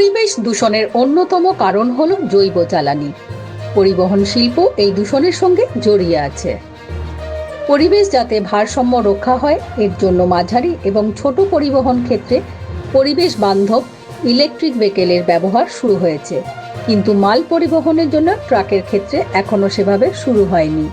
পরিবেশ দূষণের অন্যতম কারণ হল জৈব জ্বালানি। পরিবহন শিল্প এই দূষণের সঙ্গে জড়িয়ে আছে। পরিবেশ যাতে ভারসাম্য রক্ষা হয়, এর জন্য মাঝারি এবং ছোট পরিবহন ক্ষেত্রে পরিবেশ বান্ধব, ইলেকট্রিক ভেহিকেলের ব্যবহার শুরু হয়েছে। কিন্তু মাল পরিবহনের জন্য ট্রাকের ক্ষেত্রে এখনও সেভাবে শুরু হয়নি।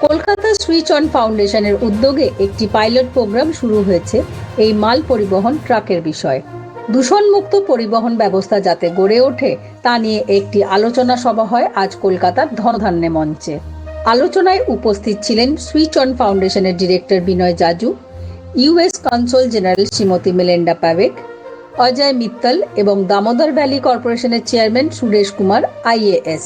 কলকাতা সুইচ অন ফাউন্ডেশনের উদ্যোগে একটি পাইলট প্রোগ্রাম শুরু হয়েছে এই মাল পরিবহন ট্রাকের বিষয়। দূষণমুক্ত পরিবহন ব্যবস্থা যাতে গড়ে ওঠে, তা নিয়ে একটি আলোচনা সভা হয় আজ কলকাতার ধনধান্যে মঞ্চে। আলোচনায় উপস্থিত ছিলেন সুইচ অন ফাউন্ডেশনের director Vinay Jaju US consul general Shrimati Melinda Pavek Ajay Mittal এবং দামোদর ভ্যালি কর্পোরেশনের chairman Suresh Kumar IAS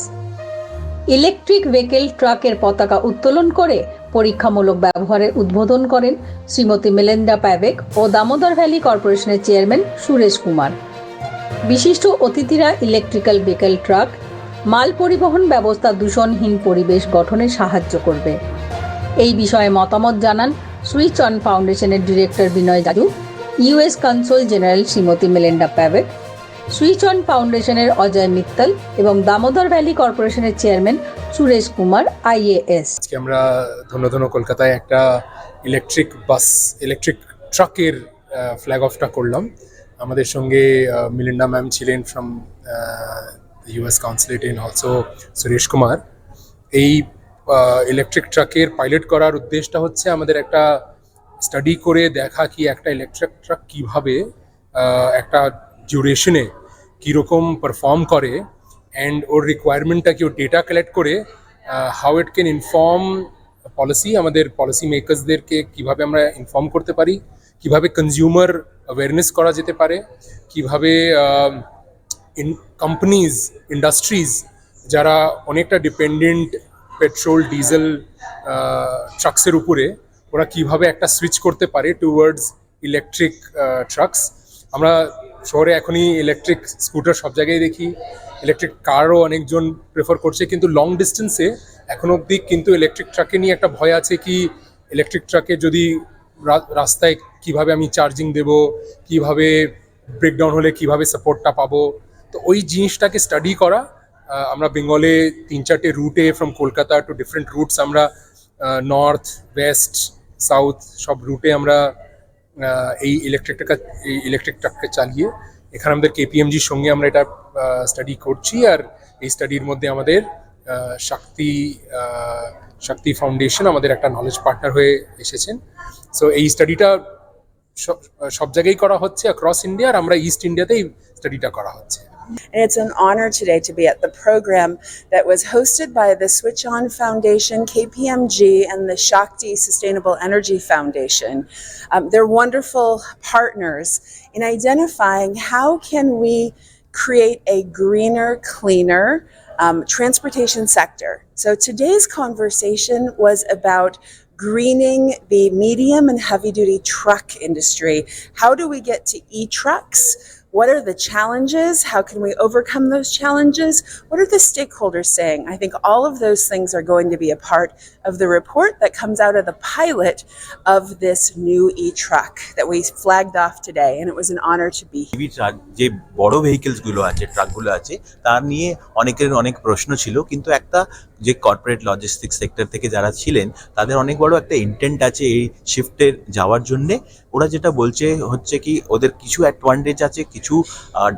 electric vehicle ট্রাকের পতাকা উত্তোলন করে পরীক্ষামূলক ব্যবহারের উদ্বোধন করেন শ্রীমতী মেলেন্ডা প্যাবেক ও দামোদর ভ্যালি কর্পোরেশনের চেয়ারম্যান সুরেশ কুমার। বিশিষ্ট অতিথিরা ইলেকট্রিক্যাল ভেহিকেল ট্রাক, মাল পরিবহন ব্যবস্থা, দূষণহীন পরিবেশ গঠনে সাহায্য করবে। এই বিষয়ে মতামত জানান সুইচ অন ফাউন্ডেশনের director Vinay Jaju US consul general Shrimati Melinda Pavek. Switch on ফাউন্ডেশনের অজয় মিত্তল এবং দামোদর ভ্যালি কর্পোরেশনের চেয়ারম্যান সুরেশ কুমার আইএএস আমরা ধন্য ধন্য কলকাতায় একটা ইলেকট্রিক বাস ইলেকট্রিক ট্রাকের ফ্ল্যাগ অফটা করলাম। আমাদের সঙ্গে মিলিন্ডা ম্যাম ছিলেন from US consulate in also Suresh Kumar. এই ইলেকট্রিক ট্রাকের পাইলট করার উদ্দেশ্যটা হচ্ছে আমাদের একটা স্টাডি করে দেখা কি একটা ইলেকট্রিক ট্রাক কীভাবে একটা ডিউরেশনে কীরকম পারফর্ম করে অ্যান্ড ওর রিকোয়ারমেন্টটা কি, ওর ডেটা কালেক্ট করে how it can inform policy আমাদের পলিসি মেকার্সদেরকে কীভাবে আমরা ইনফর্ম করতে পারি, কীভাবে কনজিউমার অ্যাওয়ারনেস করা যেতে পারে, কীভাবে ইন কোম্পানিজ ইন্ডাস্ট্রিজ যারা অনেকটা ডিপেন্ডেন্ট পেট্রোল ডিজেল ট্রাক্সের উপরে, ওরা কীভাবে একটা সুইচ করতে পারে টুয়ার্ডস ইলেকট্রিক ট্রাকস আমরা শহরে এখনই ইলেকট্রিক স্কুটার সব জায়গায় দেখি। ইলেকট্রিক কারও অনেকজন প্রেফার করছে, কিন্তু লং ডিস্টেন্সে এখন অবধি কিন্তু ইলেকট্রিক ট্রাকে নিয়ে একটা ভয় আছে কি ইলেকট্রিক ট্রাকে যদি রাস্তায় কীভাবে আমি চার্জিং দেব, কীভাবে ব্রেকডাউন হলে কীভাবে সাপোর্টটা পাবো? তো ওই জিনিসটাকে স্টাডি করা আমরা বেঙ্গলে তিন চারটে রুটে from Kolkata to different routes আমরা নর্থ ওয়েস্ট সাউথ সব রুটে আমরা আহ, ইলেকট্রিক ট্রাক এই ইলেকট্রিক ট্রাককে চালিয়ে এখানে আমাদের কেপিএমজির সঙ্গে আমরা এটা স্টাডি করছি আর এই স্টাডির মধ্যে আমাদের শক্তি শক্তি ফাউন্ডেশন আমাদের একটা নলেজ পার্টনার হয়ে এসেছেন। সো এই স্টাডিটা সব জায়গায় করা হচ্ছে অ্যাক্রস ইন্ডিয়া আর আমরা ইস্ট ইন্ডিয়াতেই স্টাডিটা করা হচ্ছে। And it's an honor today to be at the program that was hosted by the Switch On Foundation, KPMG, and the Shakti Sustainable Energy Foundation. Um, they're wonderful partners in identifying how can we create a greener, cleaner um, transportation sector. So today's conversation was about greening the medium and heavy duty truck industry. How do we get to e trucks? What are the challenges? How can we overcome those challenges? What are the stakeholders saying? I think all of those things are going to be a part of the report that comes out of the pilot of this new e truck that we flagged off today. And it was an honor to be here. EV truck যে বড় vehicles গুলো আছে ট্রাকগুলো আছে তার নিয়ে অনেকের অনেক প্রশ্ন ছিল কিন্তু একটা যে কর্পোরেট লজিস্টিক সেক্টর থেকে যারা ছিলেন, তাদের অনেক বড় একটা ইন্টেন্ট আছে এই শিফটে যাওয়ার জন্যে। ওরা যেটা বলছে হচ্ছে কি, ওদের কিছু অ্যাডভান্টেজ আছে, কিছু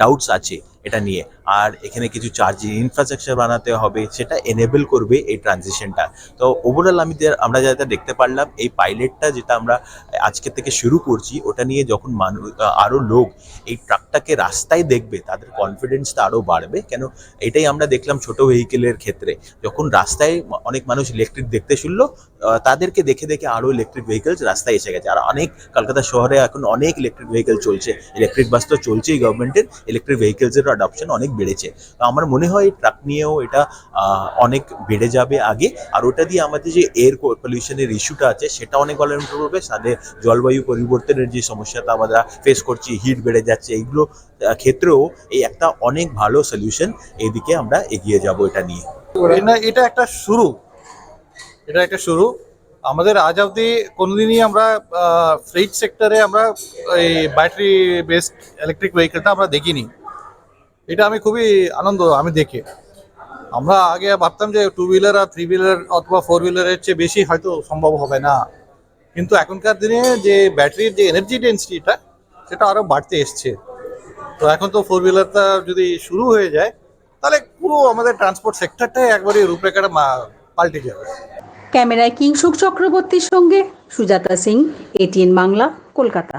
ডাউটস আছে। এটা নিয়ে। আর এখানে কিছু চার্জিং ইনফ্রাস্ট্রাকচার বানাতে হবে, সেটা এনেবল করবে এই ট্রানজিশনটা তো ওভারঅল আমি আমরা যেটা দেখতে পারলাম, এই পাইলটটা যেটা আমরা আজকে থেকে শুরু করছি, ওটা নিয়ে যখন মানুষ আরও লোক এই ট্রাকটাকে রাস্তায় দেখবে, তাদের কনফিডেন্সটা আরও বাড়বে। কেন? এটাই আমরা দেখলাম ছোট ভেহিকেলের ক্ষেত্রে। যখন রাস্তায় অনেক মানুষ ইলেকট্রিক দেখতে শুনলো তাদেরকে দেখে দেখে আরও ইলেকট্রিক ভেহিকেলস রাস্তায় এসে গেছে। আর অনেক কলকাতা শহরে এখন অনেক ইলেকট্রিক ভেহিকেল চলছে। ইলেকট্রিক বাস তো চলছেই গভর্নমেন্টের ইলেকট্রিক ভেহিকেলসের অ্যাডপশন অনেক বেড়েছে। তো আমার মনে হয় ট্রাক নিয়েও এটা অনেক বেড়ে যাবে আগে। আর ওটা দিয়ে আমাদের যে এয়ার পলিউশনের ইস্যুটা আছে, সেটা অনেক ইমপ্রুভ হবে সাথে জলবায়ু পরিবর্তনের যে সমস্যাটা আমরা ফেস করছি হিট বেড়ে যাচ্ছে, এইগুলো ক্ষেত্রেও এই একটা অনেক ভালো সলিউশন এইদিকে আমরা এগিয়ে যাব এটা নিয়ে। এটা একটা শুরু। এটা একটা শুরু। আমাদের আজ অবধি কোনোদিনই আমরা ফ্রিজ সেক্টরে আমরা এই ব্যাটারি বেসড ইলেকট্রিক ভেহিকেলটা আমরা দেখিনি। এটা আমি খুবই আনন্দ, আমি দেখে। আমরা আগে ভাবতাম যে টু হুইলার আর থ্রি হুইলার অথবা ফোর হুইলারের চেয়ে বেশি হয়তো সম্ভব হবে না। কিন্তু এখনকার দিনে যে ব্যাটারির যে এনার্জি ডেন্সিটিটা সেটা আরও বাড়তে এসছে। তো এখন তো ফোর হুইলারটা যদি শুরু হয়ে যায়, তাহলে পুরো আমাদের ট্রান্সপোর্ট সেক্টরটাই একবারে রূপরেখাটা পাল্টে যাবে। ক্যামেরায় কিংসুক চক্রবর্তীর সঙ্গে সুজাতা সিং, এটিএন বাংলা, কলকাতা।